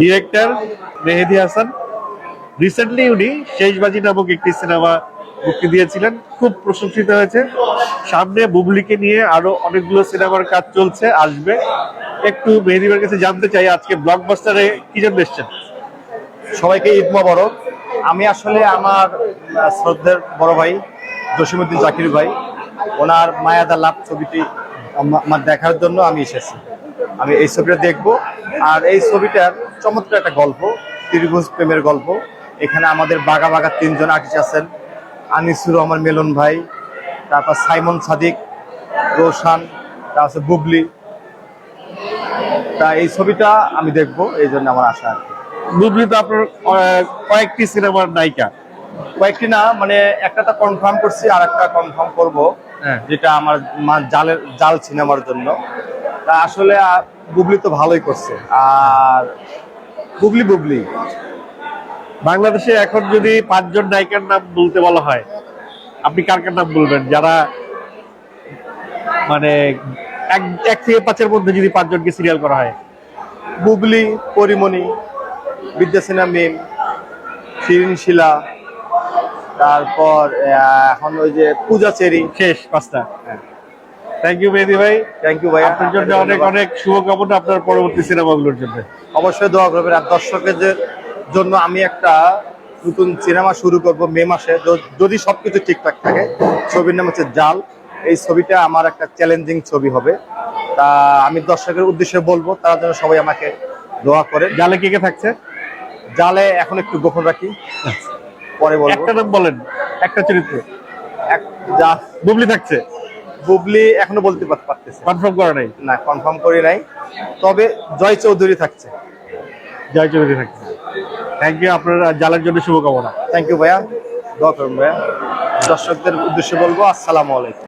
Director Mehedi Hasan. Recently উনি শেষবাজি নামক একটি সিনেমা মুক্তি দিয়েছিলেন। খুব প্রশংসিত হয়েছে। সামনে বুবলিকে নিয়ে আরও অনেকগুলো সিনেমার কাজ চলছে, আসবে। একটু মেহেদি ভাইয়ের কাছে জানতে চাই, আজকে ব্লকবাস্টারে কি জন্য এসছেন? সবাইকে ঈদ মোবারক। আমি আসলে আমার শ্রদ্ধের বড় ভাই জসিমুদ্দিন জাকির ভাই, ওনার মায়াদা লাভ ছবিটি আমার দেখার জন্য আমি এসেছি। আমি এই ছবিটা দেখব। আর এই ছবিটার চমৎকার একটা গল্প ত্রিভুজ প্রেমের গল্প। এখানে আমাদের বাগা বাগা তিনজন আর্টিস্ট আছেন। আনিসুর রহমান মেলন ভাই তারপর সাইমন সাদিক রোশান তারপর বুবলি। তা এই ছবিটা আমি দেখব এই জন্য আমার আশা আর বুবলি তো আপনার কয়েকটি সিনেমার নায়িকা। কয়েকটি না মানে একটা তো কনফার্ম করছি আর একটা কনফার্ম করব হ্যাঁ। যেটা আমার মা- জালের জাল সিনেমার জন্য। আসলে বুবলি তো ভালোই করছে। আর বুবলি বুবলি। বাংলাদেশে এখন যদি পাঁচজন নায়িকার নাম বলতে বলা হয় আপনি কার কার নাম বলবেন? যারা মানে এক এক থেকে পাঁচের মধ্যে যদি পাঁচজনকে সিরিয়াল করা হয়। বুবলি পরিমণি বিদ্যাসিনা মিম শিরিন শিলা তারপর এখন ওই যে পূজা চেরি। শেষ পাঁচটা। থ্যাংক ইউ মেহেদি ভাই। থ্যাংক ইউ ভাই। আপনার জন্য অনেক অনেক শুভকামনা আপনার পরবর্তী সিনেমাগুলোর জন্য। অবশ্যই দোয়া করবেন আর দর্শকদের জন্য আমি একটা নতুন সিনেমা শুরু করব মে মাসে। যদি সবকিছু ঠিকঠাক থাকে ছবির নাম হচ্ছে জাল। এই ছবিটা আমার একটা চ্যালেঞ্জিং ছবি হবে। তা আমি দর্শকের উদ্দেশ্যে বলব তারা যেন সবাই আমাকে দোয়া করে জালে কে কে থাকছে? জালে এখন একটু গোপন রাখি। পরে বলব। একটা নাম বলেন একটা চরিত্র। এক যা বুবলি থাকছে? বুবলি এখনও বলতে পার- পারতেছে কনফার্ম করে নাই? না কনফার্ম করি নাই। তবে জয় চৌধুরী থাকছে। জয় চৌধুরী থাকছে। থ্যাংক ইউ আপনার জালার জন্য শুভকামনা। থ্যাংক ইউ ভাইয়া। দোয়া করুন ভাইয়া। দর্শকদের উদ্দেশ্যে বলব আসসালামু আলাইকুম।